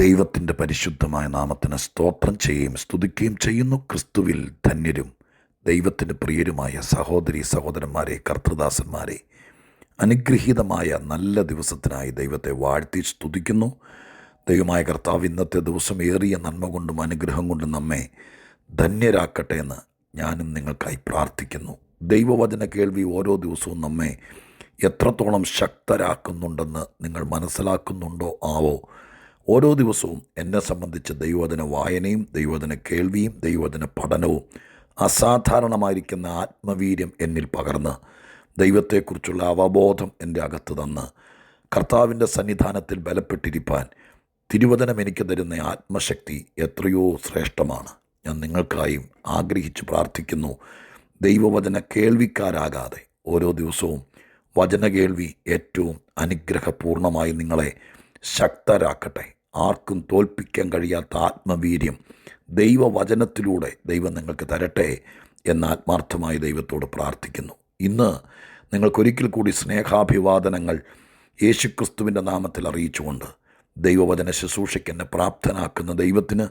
ദൈവത്തിന്റെ പരിശുദ്ധമായ നാമത്തിന് സ്തോത്രം ചെയ്യുകയും സ്തുതിക്കുകയും ചെയ്യുന്നു. ക്രിസ്തുവിൽ ധന്യരും ദൈവത്തിന്റെ പ്രിയരുമായ സഹോദരി സഹോദരന്മാരെ കർത്തൃദാസന്മാരെ അനുഗ്രഹീതമായ നല്ല ദിവസത്തിനായി ദൈവത്തെ വാഴ്ത്തി സ്തുതിക്കുന്നു. ദൈവമായ കർത്താവ് ഇന്നത്തെ ദിവസം ഏറിയ നന്മ കൊണ്ടും അനുഗ്രഹം കൊണ്ടും നമ്മെ ധന്യരാക്കട്ടെ എന്ന് ഞാനും നിങ്ങൾക്കായി പ്രാർത്ഥിക്കുന്നു. ദൈവവചന കേൾവി ഓരോ ദിവസവും നമ്മെ എത്രത്തോളം ശക്തരാക്കുന്നുണ്ടെന്ന് നിങ്ങൾ മനസ്സിലാക്കുന്നുണ്ടോ? ആവോ? ഓരോ ദിവസവും എന്നെ സംബന്ധിച്ച് ദൈവവചന വായനയും ദൈവവചന കേൾവിയും ദൈവവചന പഠനവും അസാധാരണമായിരിക്കുന്ന ആത്മവീര്യം എന്നിൽ പകർന്ന് ദൈവത്തെക്കുറിച്ചുള്ള അവബോധം എന്റെ അകത്ത് തന്ന് കർത്താവിന്റെ സന്നിധാനത്തിൽ ബലപ്പെട്ടിരിപ്പാൻ തിരുവചനം എനിക്ക് തരുന്ന ആത്മശക്തി എത്രയോ ശ്രേഷ്ഠമാണ്. ഞാൻ നിങ്ങൾക്കായും ആഗ്രഹിച്ച് പ്രാർത്ഥിക്കുന്നു. ദൈവവചന കേൾവിക്കാരാകാതെ ഓരോ ദിവസവും വചന കേൾവി ഏറ്റവും അനുഗ്രഹപൂർണമായി നിങ്ങളെ ശക്തരാക്കട്ടെ. ആർക്കും തോൽപ്പിക്കാൻ കഴിയാത്ത ആത്മവീര്യം ദൈവവചനത്തിലൂടെ ദൈവം നിങ്ങൾക്ക് തരട്ടെ എന്ന് ആത്മാർത്ഥമായി ദൈവത്തോട് പ്രാർത്ഥിക്കുന്നു. ഇന്ന് നിങ്ങൾക്കൊരിക്കൽ കൂടി സ്നേഹാഭിവാദനങ്ങൾ യേശുക്രിസ്തുവിന്റെ നാമത്തിൽ അറിയിച്ചുകൊണ്ട് ദൈവവചന ശുശ്രൂഷയ്ക്ക് എന്നെ പ്രാപ്തനാക്കുന്ന ദൈവത്തിന്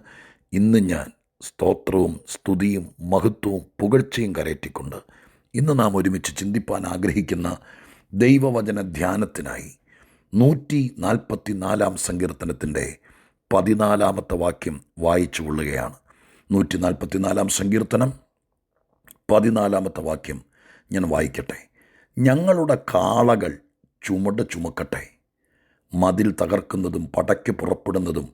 ഇന്ന് ഞാൻ സ്തോത്രവും സ്തുതിയും മഹത്വവും പുകഴ്ചയും കരയറ്റിക്കൊണ്ട് ഇന്ന് നാം ഒരുമിച്ച് ചിന്തിപ്പാൻ ആഗ്രഹിക്കുന്ന ദൈവവചന ധ്യാനത്തിനായി നൂറ്റി നാൽപ്പത്തി നാലാം സങ്കീർത്തനത്തിന്റെ പതിനാലാമത്തെ വാക്യം വായിച്ചു കൊള്ളുകയാണ്. നൂറ്റി നാൽപ്പത്തി നാലാം സങ്കീർത്തനം പതിനാലാമത്തെ വാക്യം ഞാൻ വായിക്കട്ടെ. ഞങ്ങളുടെ കാളകൾ ചുമട് ചുമക്കട്ടെ. മതിൽ തകർക്കുന്നതും പടയ്ക്ക് പുറപ്പെടുന്നതും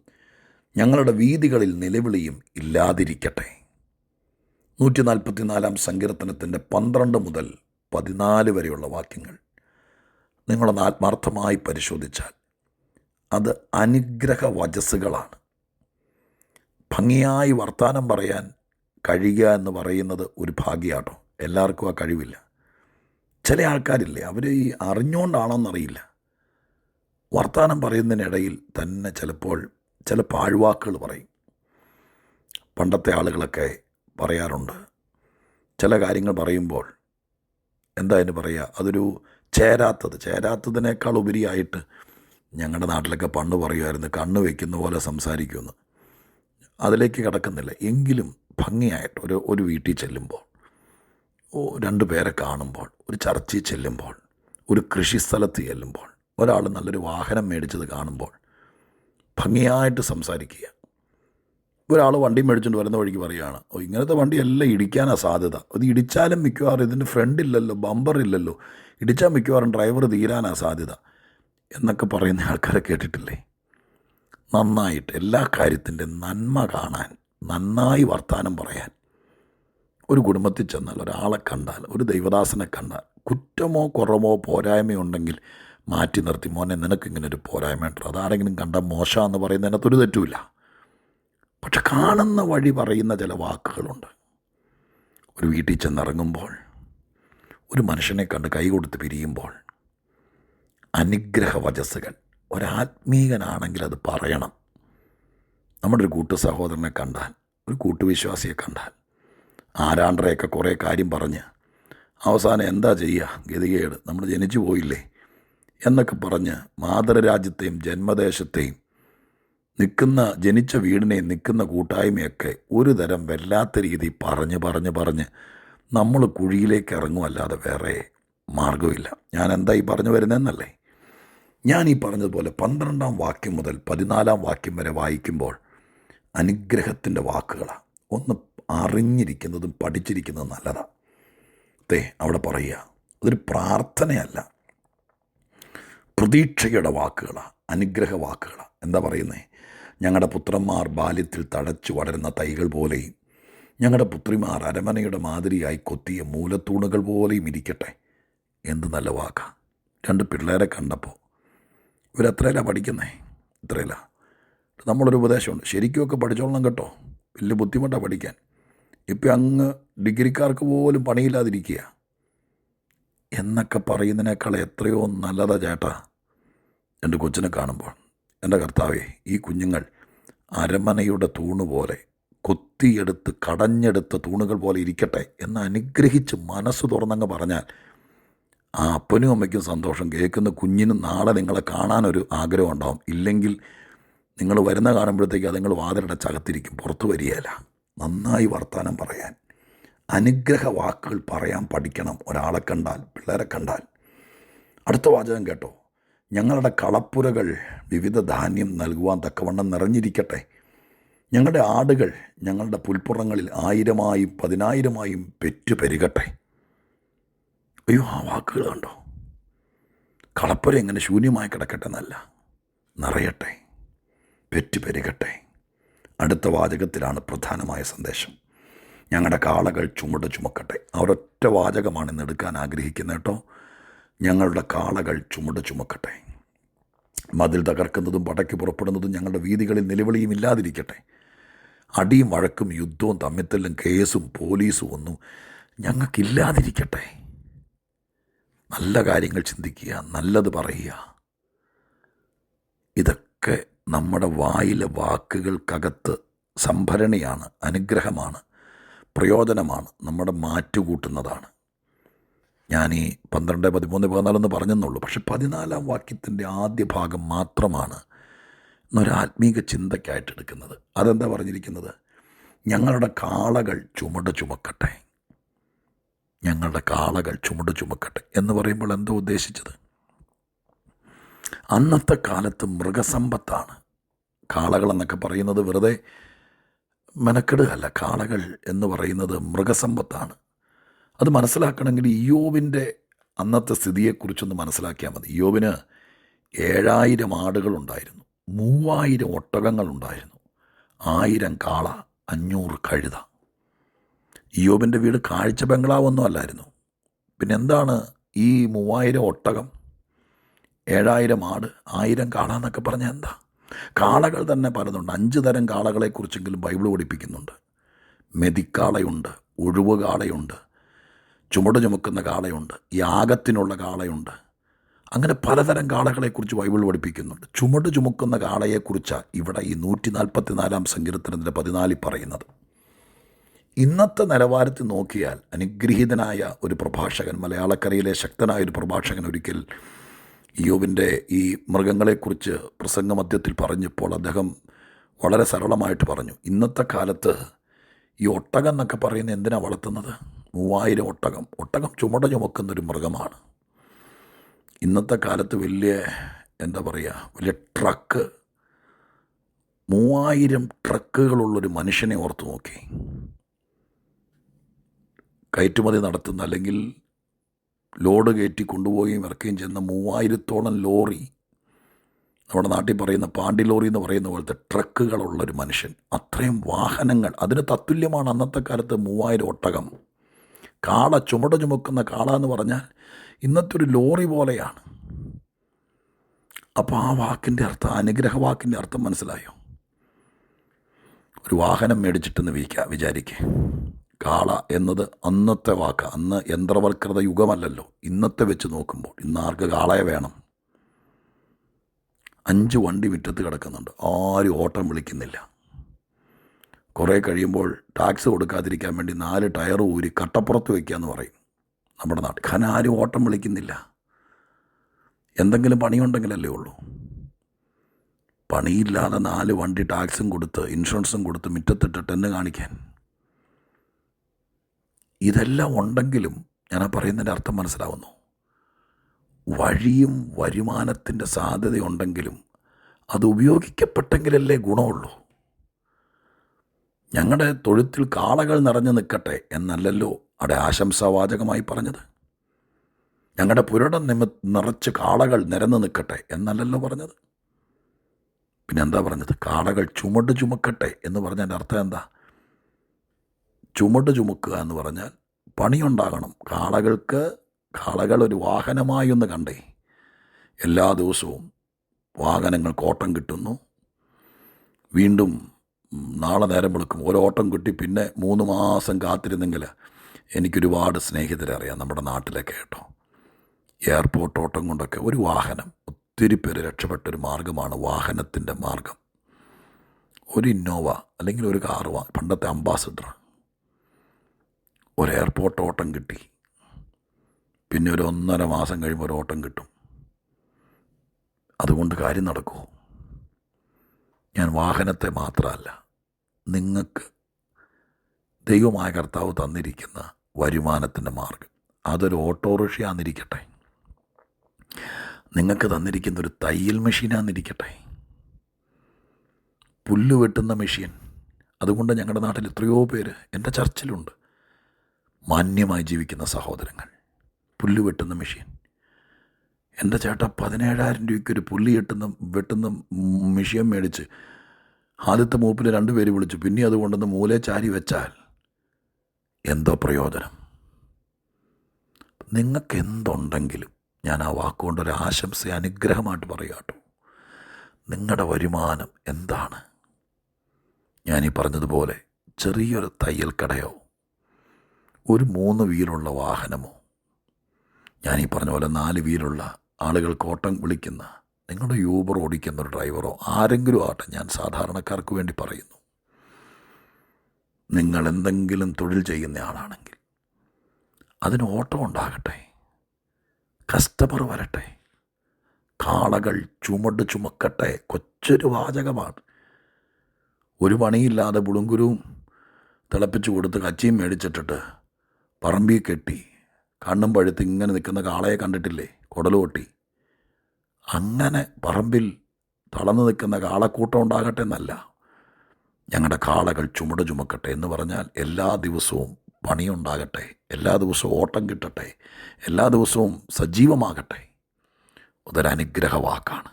ഞങ്ങളുടെ വീതികളിൽ നിലവിളിയും ഇല്ലാതിരിക്കട്ടെ. നൂറ്റി നാൽപ്പത്തി നാലാം സങ്കീർത്തനത്തിന്റെ പന്ത്രണ്ട് മുതൽ പതിനാല് വരെയുള്ള വാക്യങ്ങൾ നിങ്ങളൊന്ന് ആത്മാർത്ഥമായി പരിശോധിച്ചാൽ അത് അനുഗ്രഹ വചസ്സുകളാണ് ഭംഗിയായി വർത്തമാനം പറയാൻ കഴിയുക എന്ന് പറയുന്നത് ഒരു ഭാഗ്യമാട്ടോ എല്ലാവർക്കും ആ കഴിവില്ല. ചില ആൾക്കാരില്ലേ അവർ ഈ അറിഞ്ഞുകൊണ്ടാണോന്നറിയില്ല വർത്തമാനം പറയുന്നതിനിടയിൽ തന്നെ ചിലപ്പോൾ ചില പാഴ്വാക്കുകൾ പറയും. പണ്ടത്തെ ആളുകളൊക്കെ പറയാറുണ്ട്. ചില കാര്യങ്ങൾ പറയുമ്പോൾ എന്താ അതിന് പറയുക അതൊരു ചേരാത്തത്. ചേരാത്തതിനേക്കാൾ ഉപരിയായിട്ട് ഞങ്ങളുടെ നാട്ടിലൊക്കെ പണ്ട് പറയുമായിരുന്നു കണ്ണ് വയ്ക്കുന്ന പോലെ സംസാരിക്കുമെന്ന് അതിലേക്ക് കിടക്കുന്നില്ല. എങ്കിലും ഭംഗിയായിട്ട് ഒരു ഒരു വീട്ടിൽ ചെല്ലുമ്പോൾ രണ്ട് പേരെ കാണുമ്പോൾ ഒരു ചർച്ചയിൽ ചെല്ലുമ്പോൾ ഒരു കൃഷിസ്ഥലത്ത് ചെല്ലുമ്പോൾ ഒരാൾ നല്ലൊരു വാഹനം മേടിച്ചത് കാണുമ്പോൾ ഭംഗിയായിട്ട് സംസാരിക്കുക. ഒരാൾ വണ്ടി മേടിച്ചുകൊണ്ട് വരുന്ന വഴിക്ക് പറയുകയാണ് ഓ ഇങ്ങനത്തെ വണ്ടി എല്ലാം ഇടിക്കാനാണ് സാധ്യത. അത് ഇടിച്ചാലും മിക്കവാറും ഇതിന്റെ ഫ്രണ്ട് ഇല്ലല്ലോ ബമ്പർ ഇല്ലല്ലോ. ഇടിച്ചാൽ മിക്കവാറും ഡ്രൈവർ തീരാനാണ് സാധ്യത. എന്നൊക്കെ പറയുന്ന ആൾക്കാരെ കേട്ടിട്ടില്ലേ? നന്നായിട്ട് എല്ലാ കാര്യത്തിന്റെ നന്മ കാണാൻ നന്നായി വർത്തമാനം പറയാൻ. ഒരു കുടുംബത്തിൽ ചെന്നാൽ ഒരാളെ കണ്ടാൽ ഒരു ദൈവദാസനെ കണ്ടാൽ കുറ്റമോ കുറവോ പോരായ്മയോ ഉണ്ടെങ്കിൽ മാറ്റി നിർത്തി. മോനെ നിനക്കിങ്ങനെ ഒരു പോരായ്മ ഉണ്ട് അതാരെങ്കിലും കണ്ടാൽ മോശമെന്ന് പറയുന്നതിനകത്തൊരു തെറ്റുമില്ല. പക്ഷെ കാണുന്ന വഴി പറയുന്ന ചില വാക്കുകളുണ്ട്. ഒരു വീട്ടിൽ ചെന്നിറങ്ങുമ്പോൾ ഒരു മനുഷ്യനെ കണ്ട് കൈ കൊടുത്ത് പിരിയുമ്പോൾ അനുഗ്രഹ വചസ്സുകൾ ഒരാത്മീകനാണെങ്കിൽ അത് പറയണം. നമ്മുടെ ഒരു കൂട്ടു സഹോദരനെ കണ്ടാൽ ഒരു കൂട്ടുവിശ്വാസിയെ കണ്ടാൽ ആരാണ്ടറയൊക്കെ കുറേ കാര്യം പറഞ്ഞ് അവസാനം എന്താ ചെയ്യുക ഗതികേട് നമ്മൾ ജനിച്ചു പോയില്ലേ? എന്നൊക്കെ പറഞ്ഞ് മാതൃരാജ്യത്തെയും ജന്മദേശത്തെയും നിൽക്കുന്ന ജനിച്ച വീടിനെയും നിൽക്കുന്ന കൂട്ടായ്മയൊക്കെ ഒരു തരം വല്ലാത്ത രീതി പറഞ്ഞ് പറഞ്ഞ് പറഞ്ഞ് നമ്മൾ കുഴിയിലേക്ക് ഇറങ്ങുമല്ലാതെ വേറെ മാർഗമില്ല ഞാൻ എന്താ ഈ പറഞ്ഞു വരുന്നതെന്നല്ലേ? ഞാൻ ഈ പറഞ്ഞതുപോലെ പന്ത്രണ്ടാം വാക്യം മുതൽ പതിനാലാം വാക്യം വരെ വായിക്കുമ്പോൾ അനുഗ്രഹത്തിന്റെ വാക്കുകളാണ് ഒന്ന് അറിഞ്ഞിരിക്കുന്നതും പഠിച്ചിരിക്കുന്നതും നല്ലതാണ് തേ അവിടെ പറയുക അതൊരു പ്രാർത്ഥനയല്ല. പ്രതീക്ഷയുടെ വാക്കുകളാണ് അനുഗ്രഹ വാക്കുകളാണ് എന്താ പറയുന്നത് ഞങ്ങളുടെ പുത്രന്മാർ ബാല്യത്തിൽ തടച്ചു വളരുന്ന തൈകൾ പോലെയും ഞങ്ങളുടെ പുത്രിമാർ അരമനയുടെ മാതിരിയായി കൊത്തിയ മൂലത്തൂണുകൾ പോലെയും ഇരിക്കട്ടെ. എന്ത് നല്ല വാക്കാ. രണ്ട് പിള്ളേരെ കണ്ടപ്പോൾ ഇവരത്രയല്ല പഠിക്കുന്നേ? ഇത്രയില്ല നമ്മളൊരു ഉപദേശമുണ്ട്. ശരിക്കുമൊക്കെ പഠിച്ചോളണം കേട്ടോ. വലിയ ബുദ്ധിമുട്ടാണ് പഠിക്കാൻ. ഇപ്പം അങ്ങ് ഡിഗ്രിക്കാർക്ക് പോലും പണിയില്ലാതിരിക്കുക എന്നൊക്കെ പറയുന്നതിനേക്കാൾ എത്രയോ നല്ലതാ ചേട്ടാ. എന്റെ കൊച്ചിനെ കാണുമ്പോൾ. എന്റെ കർത്താവെ ഈ കുഞ്ഞുങ്ങൾ അരമനയുടെ തൂണ് പോലെ കൊത്തിയെടുത്ത് കടഞ്ഞെടുത്ത തൂണുകൾ പോലെ ഇരിക്കട്ടെ എന്ന് അനുഗ്രഹിച്ച് മനസ്സ് തുറന്നങ്ങ് പറഞ്ഞാൽ ആ അപ്പനും അമ്മയ്ക്കും സന്തോഷം. കേൾക്കുന്ന കുഞ്ഞിനും നാളെ നിങ്ങളെ കാണാനൊരു ആഗ്രഹം ഉണ്ടാവും. ഇല്ലെങ്കിൽ നിങ്ങൾ വരുന്ന കാണുമ്പോഴത്തേക്ക് അതുങ്ങൾ വാതിലടച്ചകത്തിരിക്കും പുറത്തു വരികയില്ല. നന്നായി വർത്തമാനം പറയാൻ അനുഗ്രഹ വാക്കുകൾ പറയാൻ പഠിക്കണം. ഒരാളെ കണ്ടാൽ പിള്ളേരെ കണ്ടാൽ. അടുത്ത വാചകം കേട്ടോ. ഞങ്ങളുടെ കളപ്പുരകൾ വിവിധ ധാന്യം നൽകുവാൻ തക്കവണ്ണം നിറഞ്ഞിരിക്കട്ടെ. ഞങ്ങളുടെ ആടുകൾ ഞങ്ങളുടെ പുൽപ്പുറങ്ങളിൽ ആയിരമായും പതിനായിരമായും പെറ്റു പെരുകട്ടെ അയ്യോ ആ വാക്കുകൾ കണ്ടോ? കളപ്പുര എങ്ങനെ ശൂന്യമായി കിടക്കട്ടെ എന്നല്ല നിറയട്ടെ പെറ്റു പെരുകട്ടെ അടുത്ത വാചകത്തിലാണ് പ്രധാനമായ സന്ദേശം. ഞങ്ങളുടെ കാളകൾ ചുമട് ചുമക്കട്ടെ. അവരൊറ്റ വാചകമാണ് ഇന്ന് എടുക്കാൻ ആഗ്രഹിക്കുന്നത് കേട്ടോ. ഞങ്ങളുടെ കാളകൾ ചുമട് ചുമക്കട്ടെ. മതിൽ തകർക്കുന്നതും പടയ്ക്ക് പുറപ്പെടുന്നതും ഞങ്ങളുടെ വീതികളിൽ നിലവിളിയും ഇല്ലാതിരിക്കട്ടെ. അടിയും വഴക്കും യുദ്ധവും തമ്മിത്തല്ലും കേസും പോലീസും ഒന്നും ഞങ്ങൾക്കില്ലാതിരിക്കട്ടെ. നല്ല കാര്യങ്ങൾ ചിന്തിക്കുക നല്ലത് പറയുക. ഇതൊക്കെ നമ്മുടെ വായിലെ വാക്കുകൾക്കകത്ത് സംഭരണിയാണ് അനുഗ്രഹമാണ് പ്രയോജനമാണ് നമ്മുടെ മാറ്റുകൂട്ടുന്നതാണ്. ഞാൻ ഈ പന്ത്രണ്ട് പതിമൂന്ന് പതിനാലെന്ന് പറഞ്ഞെന്നുള്ളൂ. പക്ഷെ പതിനാലാം വാക്യത്തിന്റെ ആദ്യ ഭാഗം മാത്രമാണ് എന്നൊരാത്മീക ചിന്തയ്ക്കായിട്ട് എടുക്കുന്നത്. അതെന്താ പറഞ്ഞിരിക്കുന്നത്? ഞങ്ങളുടെ കാളകൾ ചുമട് ചുമക്കട്ടെ. ഞങ്ങളുടെ കാളകൾ ചുമട് ചുമക്കട്ടെ എന്ന് പറയുമ്പോൾ എന്തോ ഉദ്ദേശിച്ചത്? അന്നത്തെ കാലത്ത് മൃഗസമ്പത്താണ്. കാളകളെന്നൊക്കെ പറയുന്നത് വെറുതെ മെനക്കെടുകയല്ല. കാളകൾ എന്ന് പറയുന്നത് മൃഗസമ്പത്താണ്. അത് മനസ്സിലാക്കണമെങ്കിൽ ഇയോബിന്റെ അന്നത്തെ സ്ഥിതിയെക്കുറിച്ചൊന്ന് മനസ്സിലാക്കിയാൽ മതി. ഇയോബിന് ഏഴായിരം ആടുകളുണ്ടായിരുന്നു. മൂവായിരം ഒട്ടകങ്ങളുണ്ടായിരുന്നു. ആയിരം കാള അഞ്ഞൂറ് കഴുത. ഇയോബിന്റെ വീട് കാഴ്ച ബംഗ്ലാവൊന്നും അല്ലായിരുന്നു പിന്നെ എന്താണ് ഈ മൂവായിരം ഒട്ടകം? ഏഴായിരം ആട് ആയിരം കാള എന്നൊക്കെ പറഞ്ഞാൽ എന്താ? കാളകൾ തന്നെ പലതുണ്ട്. അഞ്ച് തരം കാളകളെക്കുറിച്ചെങ്കിലും ബൈബിൾ പഠിപ്പിക്കുന്നുണ്ട്. മെതിക്കാളയുണ്ട് ഒഴിവ് കാളയുണ്ട് ചുമട് ചുമക്കുന്ന കാളയുണ്ട് യാഗത്തിനുള്ള കാളയുണ്ട്. അങ്ങനെ പലതരം കാളകളെക്കുറിച്ച് ബൈബിൾ പഠിപ്പിക്കുന്നുണ്ട്. ചുമട് ചുമക്കുന്ന കാളയെക്കുറിച്ചാണ് ഇവിടെ ഈ നൂറ്റി നാൽപ്പത്തി നാലാം സങ്കീർത്തനത്തിന്റെ പതിനാലിൽ പറയുന്നത്. ഇന്നത്തെ നിലവാരത്തിൽ നോക്കിയാൽ അനുഗ്രഹീതനായ ഒരു പ്രഭാഷകൻ മലയാളക്കരയിലെ ശക്തനായ ഒരു പ്രഭാഷകൻ ഒരിക്കൽ യോബിന്റെ ഈ മൃഗങ്ങളെക്കുറിച്ച് പ്രസംഗമധ്യത്തിൽ പറഞ്ഞപ്പോൾ അദ്ദേഹം വളരെ സരളമായിട്ട് പറഞ്ഞു ഇന്നത്തെ കാലത്ത് ഈ ഒട്ടകം എന്നൊക്കെ പറയുന്നത് എന്തിനാണ് വളർത്തുന്നത്? മൂവായിരം ഒട്ടകം. ഒട്ടകം ചുമട ചുമക്കുന്നൊരു മൃഗമാണ്. ഇന്നത്തെ കാലത്ത് വലിയ എന്താ പറയുക വലിയ ട്രക്ക് മൂവായിരം ട്രക്കുകളുള്ളൊരു മനുഷ്യനെ ഓർത്ത് നോക്കി. കയറ്റുമതി നടത്തുന്ന അല്ലെങ്കിൽ ലോഡ് കയറ്റി കൊണ്ടുപോവുകയും ഇറക്കുകയും ചെയ്യുന്ന മൂവായിരത്തോളം ലോറി നമ്മുടെ നാട്ടിൽ പറയുന്ന പാണ്ടി ലോറി എന്ന് പറയുന്ന പോലത്തെ ട്രക്കുകളുള്ളൊരു മനുഷ്യൻ. അത്രയും വാഹനങ്ങൾ അതിന് തത്തുല്യമാണ് അന്നത്തെ കാലത്ത് മൂവായിരം ഒട്ടകം. കാള ചുമട ചുമക്കുന്ന കാള എന്ന് പറഞ്ഞാൽ ഇന്നത്തെ ഒരു ലോറി പോലെയാണ്. അപ്പോൾ ആ വാക്കിന്റെ അർത്ഥം അനുഗ്രഹ വാക്കിന്റെ അർത്ഥം മനസ്സിലായോ? ഒരു വാഹനം മേടിച്ചിട്ടെന്ന് വിളിക്കുക വിചാരിക്കേ. കാള എന്നത് അന്നത്തെ വാക്ക് അന്ന് യന്ത്രവൽകൃത യുഗമല്ലല്ലോ. ഇന്നത്തെ വെച്ച് നോക്കുമ്പോൾ ഇന്ന് ആർക്ക് കാളയെ വേണം? അഞ്ച് വണ്ടി വിറ്റത്ത് കിടക്കുന്നുണ്ട്. ആരും ഓട്ടം വിളിക്കുന്നില്ല. കുറേ കഴിയുമ്പോൾ ടാക്സ് കൊടുക്കാതിരിക്കാൻ വേണ്ടി നാല് ടയർ ഊരി കട്ടപ്പുറത്ത് വയ്ക്കുക എന്ന് പറയും. നമ്മുടെ നാട്ടിൽ കാരണം ആരും ഓട്ടം വിളിക്കുന്നില്ല. എന്തെങ്കിലും പണിയുണ്ടെങ്കിലല്ലേ ഉള്ളൂ. പണിയില്ലാതെ നാല് വണ്ടി ടാക്സും കൊടുത്ത് ഇൻഷുറൻസും കൊടുത്ത് മുറ്റത്തിട്ടിട്ട് എന്നെ കാണിക്കാൻ. ഇതെല്ലാം ഉണ്ടെങ്കിലും ഞാൻ ആ പറയുന്നതിന്റെ അർത്ഥം മനസ്സിലാവുന്നു. വഴിയും വരുമാനത്തിന്റെ സാധ്യതയുണ്ടെങ്കിലും അത് ഉപയോഗിക്കപ്പെട്ടെങ്കിലല്ലേ ഗുണമുള്ളൂ. ഞങ്ങളുടെ തൊഴുത്തിൽ കാളകൾ നിറഞ്ഞു നിൽക്കട്ടെ എന്നല്ലല്ലോ അവിടെ ആശംസാവാചകമായി പറഞ്ഞത്. ഞങ്ങളുടെ പുരടം നിമ നിറച്ച് കാളകൾ നിരന്ന് നിൽക്കട്ടെ എന്നല്ലല്ലോ പറഞ്ഞത്. പിന്നെ എന്താ പറഞ്ഞത്? കാളകൾ ചുമട് ചുമക്കട്ടെ എന്ന് പറഞ്ഞതിന്റെ അർത്ഥം എന്താ? ചുമട് ചുമക്കുക എന്ന് പറഞ്ഞാൽ പണിയുണ്ടാകണം. കാളകൾക്ക് കാളകൾ ഒരു വാഹനമായി ഒന്ന് കണ്ടേ. എല്ലാ ദിവസവും വാഹനങ്ങൾ കോട്ടം കിട്ടുന്നു. വീണ്ടും നാളെ നേരം വെളുക്കും. ഓരോട്ടം കിട്ടി പിന്നെ മൂന്ന് മാസം കാത്തിരുന്നെങ്കിൽ എനിക്കൊരുപാട് സ്നേഹിതരെ അറിയാം നമ്മുടെ നാട്ടിലൊക്കെ കേട്ടോ. എയർപോർട്ട് ഓട്ടം കൊണ്ടൊക്കെ ഒരു വാഹനം ഒത്തിരി പേര് രക്ഷപ്പെട്ടൊരു മാർഗമാണ് വാഹനത്തിന്റെ മാർഗം ഒരു ഇന്നോവ അല്ലെങ്കിൽ ഒരു കാർ പണ്ടത്തെ അംബാസഡർ. ഒരു എയർപോർട്ട് ഓട്ടം കിട്ടി. പിന്നെ ഒരു ഒന്നര മാസം കഴിയുമ്പോൾ ഒരു ഓട്ടം കിട്ടും. അതുകൊണ്ട് കാര്യം നടക്കുമോ ഞാൻ വാഹനത്തെ മാത്രമല്ല നിങ്ങൾക്ക് ദൈവമായ കർത്താവ് തന്നിരിക്കുന്ന വരുമാനത്തിന്റെ മാർഗം അതൊരു ഓട്ടോറിക്ഷയാന്നിരിക്കട്ടെ. നിങ്ങൾക്ക് തന്നിരിക്കുന്ന ഒരു തയ്യൽ മെഷീനാന്നിരിക്കട്ടെ. പുല്ല് വെട്ടുന്ന മെഷീൻ. അതുകൊണ്ട് ഞങ്ങളുടെ നാട്ടിൽ എത്രയോ പേര് എന്റെ ചർച്ചിലുണ്ട്. മാന്യമായി ജീവിക്കുന്ന സഹോദരങ്ങൾ. പുല്ല് വെട്ടുന്ന മെഷീൻ. എന്റെ ചേട്ടാ പതിനേഴായിരം രൂപയ്ക്ക് ഒരു പുല്ല് കെട്ടുന്ന വെട്ടുന്ന മെഷീൻ മേടിച്ച് ആദ്യത്തെ മൂപ്പിൽ രണ്ടുപേര് വിളിച്ചു. പിന്നെ അത് കൊണ്ടുവന്ന് മൂലെ ചാരി വെച്ചാൽ എന്തോ പ്രയോജനം? നിങ്ങൾക്ക് എന്തുണ്ടെങ്കിലും ഞാൻ ആ വാക്കുകൊണ്ടൊരു ആശംസ അനുഗ്രഹമായിട്ട് പറയാട്ടോ നിങ്ങളുടെ വരുമാനം എന്താണ്? ഞാനീ പറഞ്ഞതുപോലെ ചെറിയൊരു തയ്യൽ കടയോ ഒരു മൂന്ന് വീലുള്ള വാഹനമോ ഞാനീ പറഞ്ഞ പോലെ നാല് വീലുള്ള ആളുകൾ കോട്ടം വിളിക്കുന്ന നിങ്ങളുടെ യൂബർ ഓടിക്കുന്ന ഒരു ഡ്രൈവറോ ആരെങ്കിലും ആട്ടെ ഞാൻ സാധാരണക്കാർക്ക് വേണ്ടി പറയുന്നു. നിങ്ങൾ എന്തെങ്കിലും തൊഴിൽ ചെയ്യുന്ന ആളാണെങ്കിൽ അതിന് ഓട്ടം ഉണ്ടാകട്ടെ കസ്റ്റമർ വരട്ടെ കാളകൾ ചുമട് ചുമക്കട്ടെ കൊച്ചൊരു വാചകമാണ്. ഒരു പണിയില്ലാതെ പുളുങ്കുരുവും തിളപ്പിച്ചു കൊടുത്ത് കച്ചിയും മേടിച്ചിട്ടിട്ട് പറമ്പിൽ കെട്ടി കണ്ണും പഴുത്ത് ഇങ്ങനെ നിൽക്കുന്ന കാളയെ കണ്ടിട്ടില്ലേ? കുടൽ കൊട്ടി അങ്ങനെ പറമ്പിൽ തളർന്നു നിൽക്കുന്ന കാളക്കൂട്ടം ഉണ്ടാകട്ടെ എന്നല്ല. ഞങ്ങളുടെ കാളകൾ ചുമട് ചുമക്കട്ടെ എന്ന് പറഞ്ഞാൽ എല്ലാ ദിവസവും പണിയുണ്ടാകട്ടെ എല്ലാ ദിവസവും ഓട്ടം കിട്ടട്ടെ എല്ലാ ദിവസവും സജീവമാകട്ടെ. അതൊരനുഗ്രഹ വാക്കാണ്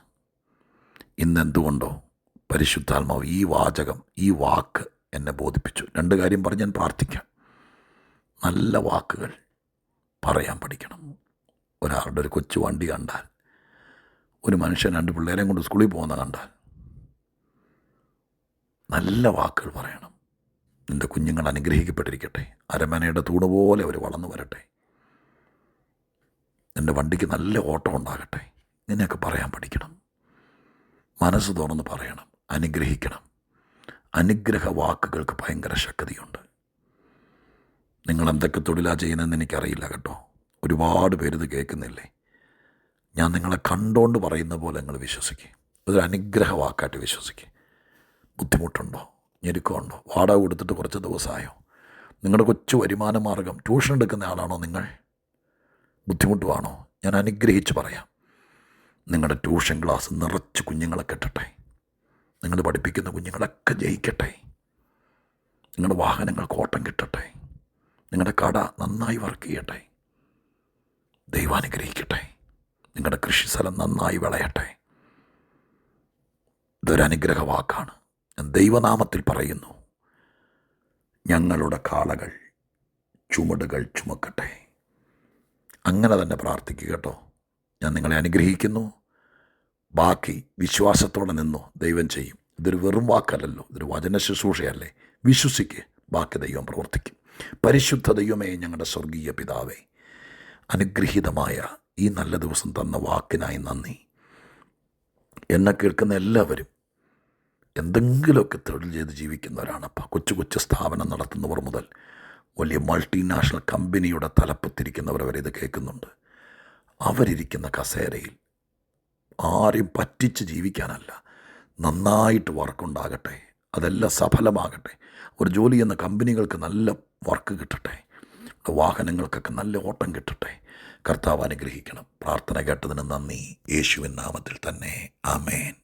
ഇന്നെന്തുകൊണ്ടോ പരിശുദ്ധാത്മാവ് ഈ വാചകം ഈ വാക്ക് എന്നെ ബോധിപ്പിച്ചു. രണ്ട് കാര്യം പറഞ്ഞ് ഞാൻ പ്രാർത്ഥിക്കാം. നല്ല വാക്കുകൾ പറയാൻ പഠിക്കണം. ഒരാളുടെ ഒരു കൊച്ചു വണ്ടി കണ്ടാൽ ഒരു മനുഷ്യൻ രണ്ട് പിള്ളേരെയും കൊണ്ട് സ്കൂളിൽ പോകുന്ന കണ്ടാൽ നല്ല വാക്കുകൾ പറയണം. നിന്റെ കുഞ്ഞുങ്ങൾ അനുഗ്രഹിക്കപ്പെട്ടിരിക്കട്ടെ. അരമനയുടെ തൂണ് പോലെ അവർ വളർന്നു വരട്ടെ. എന്റെ വണ്ടിക്ക് നല്ല ഓട്ടം ഉണ്ടാകട്ടെ. ഇങ്ങനെയൊക്കെ പറയാൻ പഠിക്കണം. മനസ്സ് തുറന്ന് പറയണം. അനുഗ്രഹിക്കണം. അനുഗ്രഹ വാക്കുകൾക്ക് ഭയങ്കര ശക്തിയുണ്ട്. നിങ്ങൾ എന്തൊക്കെ തൊഴിലാണ് ചെയ്യുന്നതെന്ന് എനിക്കറിയില്ല കേട്ടോ. ഒരുപാട് പേരിത് കേൾക്കുന്നില്ലേ? ഞാൻ നിങ്ങളെ കണ്ടോണ്ട് പറയുന്ന പോലെ നിങ്ങൾ വിശ്വസിക്കുക അതൊരു അനുഗ്രഹ വാക്കായിട്ട് വിശ്വസിക്കുക ബുദ്ധിമുട്ടുണ്ടോ? ഞെരുക്കമുണ്ടോ? വാടക കൊടുത്തിട്ട് കുറച്ച് ദിവസമായോ? നിങ്ങളുടെ കൊച്ചു വരുമാന മാർഗം ട്യൂഷൻ എടുക്കുന്ന ആളാണോ നിങ്ങൾ? ബുദ്ധിമുട്ടുവാണോ ഞാൻ അനുഗ്രഹിച്ച് പറയാം. നിങ്ങളുടെ ട്യൂഷൻ ക്ലാസ് നിറച്ച് കുഞ്ഞുങ്ങളെ കെട്ടട്ടെ. നിങ്ങൾ പഠിപ്പിക്കുന്ന കുഞ്ഞുങ്ങളൊക്കെ ജയിക്കട്ടെ. നിങ്ങളുടെ വാഹനങ്ങൾക്ക് കോട്ടം കിട്ടട്ടെ. നിങ്ങളുടെ കട നന്നായി വർക്ക് ചെയ്യട്ടെ. ദൈവാനുഗ്രഹിക്കട്ടെ. നിങ്ങളുടെ കൃഷിസ്ഥലം നന്നായി വിളയട്ടെ. ഇതൊരനുഗ്രഹ വാക്കാണ് ഞാൻ ദൈവനാമത്തിൽ പറയുന്നു ഞങ്ങളുടെ കാളകൾ ചുമടുകൾ ചുമക്കട്ടെ. അങ്ങനെ തന്നെ പ്രാർത്ഥിക്കുക കേട്ടോ. ഞാൻ നിങ്ങളെ അനുഗ്രഹിക്കുന്നു. ബാക്കി വിശ്വാസത്തോടെ നിന്നു. ദൈവം ചെയ്യും. ഇതൊരു വെറും വാക്കല്ലല്ലോ. ഇതൊരു വചന ശുശ്രൂഷയല്ലേ. വിശ്വസിക്ക്. ബാക്കി ദൈവം പ്രവർത്തിക്കും. പരിശുദ്ധ ദൈവമേ ഞങ്ങളുടെ സ്വർഗീയ പിതാവേ അനുഗ്രഹീതമായ ഈ നല്ല ദിവസം തന്ന വാക്കിനായി നന്ദി. എന്നെ കേൾക്കുന്ന എല്ലാവരും എന്തെങ്കിലുമൊക്കെ തൊഴിൽ ചെയ്ത് ജീവിക്കുന്നവരാണപ്പോൾ കൊച്ചു കൊച്ചു സ്ഥാപനം നടത്തുന്നവർ മുതൽ വലിയ മൾട്ടിനാഷണൽ കമ്പനിയുടെ തലപ്പത്തിരിക്കുന്നവർ വരെ ഇത് കേൾക്കുന്നുണ്ട്. അവരിരിക്കുന്ന കസേരയിൽ ആരെയും പറ്റിച്ച് ജീവിക്കാനല്ല. നന്നായിട്ട് വർക്കുണ്ടാകട്ടെ. അതെല്ലാം സഫലമാകട്ടെ. ഒരു ജോലി ചെയ്യുന്ന കമ്പനികൾക്ക് നല്ല വർക്ക് കിട്ടട്ടെ. വാഹനങ്ങൾക്കൊക്കെ നല്ല ഓട്ടം കിട്ടട്ടെ. കർത്താവ് അനുഗ്രഹിക്കണം. പ്രാർത്ഥന കേട്ടതിന് നന്ദി. യേശുവിൻ നാമത്തിൽ തന്നെ. ആമേൻ.